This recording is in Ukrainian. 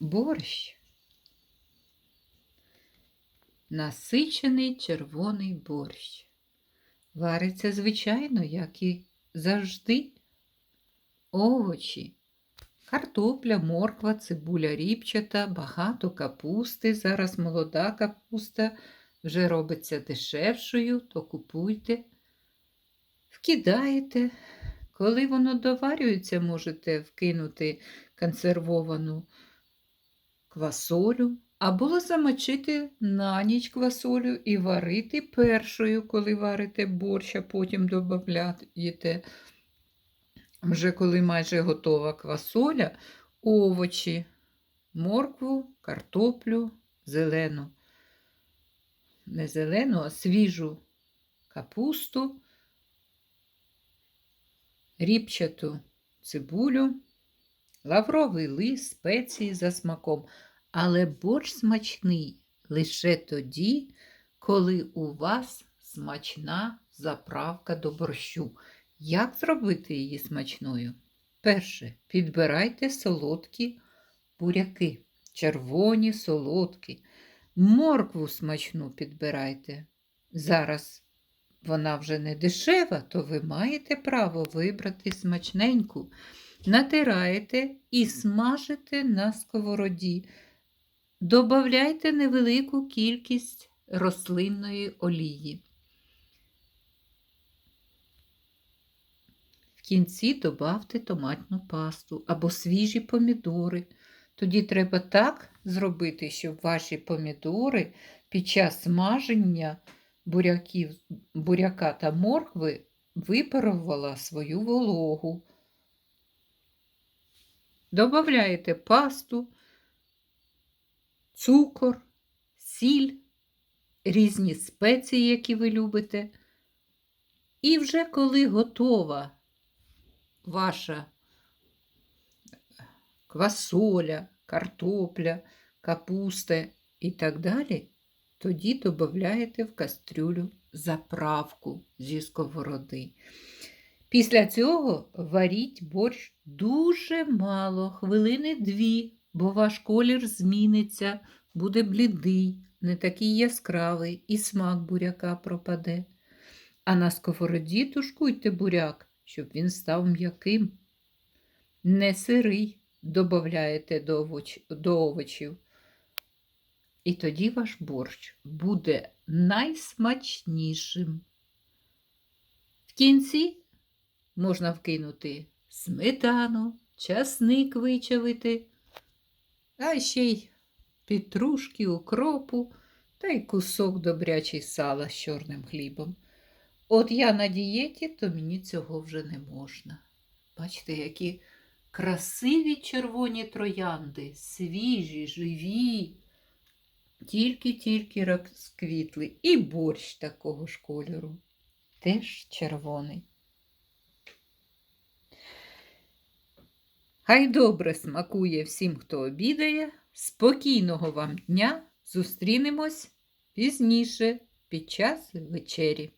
борщ. Насичений червоний борщ. Вариться, звичайно, як і завжди. Овочі, картопля, морква, цибуля ріпчата, багато капусти. Зараз молода капуста вже робиться дешевшою, то купуйте, вкидаєте. Коли воно доварюється, можете вкинути консервовану квасолю, або замочити на ніч квасолю і варити першою, коли варите борщ, а потім додаєте. Вже коли майже готова квасоля, овочі, моркву, картоплю, зелену. Не зелену, а свіжу капусту, ріпчату цибулю, лавровий лист, спеції за смаком. Але борщ смачний лише тоді, коли у вас смачна заправка до борщу. Як зробити її смачною? Перше, підбирайте солодкі буряки, червоні солодкі, моркву смачну підбирайте. Зараз вона вже не дешева, то ви маєте право вибрати смачненьку. Натираєте і смажите на сковороді. Добавляйте невелику кількість рослинної олії. В кінці добавте томатну пасту або свіжі помідори. Тоді треба так зробити, щоб ваші помідори під час смаження буряків, буряка та моркви випарувала свою вологу. Добавляєте пасту, цукор, сіль, різні спеції, які ви любите. І вже коли готова ваша квасоля, картопля, капуста і так далі, тоді додаєте в кастрюлю заправку зі сковороди. Після цього варіть борщ дуже мало, хвилини дві, бо ваш колір зміниться, буде блідий, не такий яскравий, і смак буряка пропаде. А на сковороді тушкуйте буряк, щоб він став м'яким. Не сирий додаєте до, овоч... до овочів. І тоді ваш борщ буде найсмачнішим. В кінці можна вкинути сметану, часник вичавити, а ще й петрушки, укропу та й кусок добрячий сала з чорним хлібом. От я на дієті, то мені цього вже не можна. Бачите, які красиві червоні троянди, свіжі, живі, тільки-тільки розквітли. І борщ такого ж кольору, теж червоний. Хай добре смакує всім, хто обідає. Спокійного вам дня! Зустрінемось пізніше під час вечері.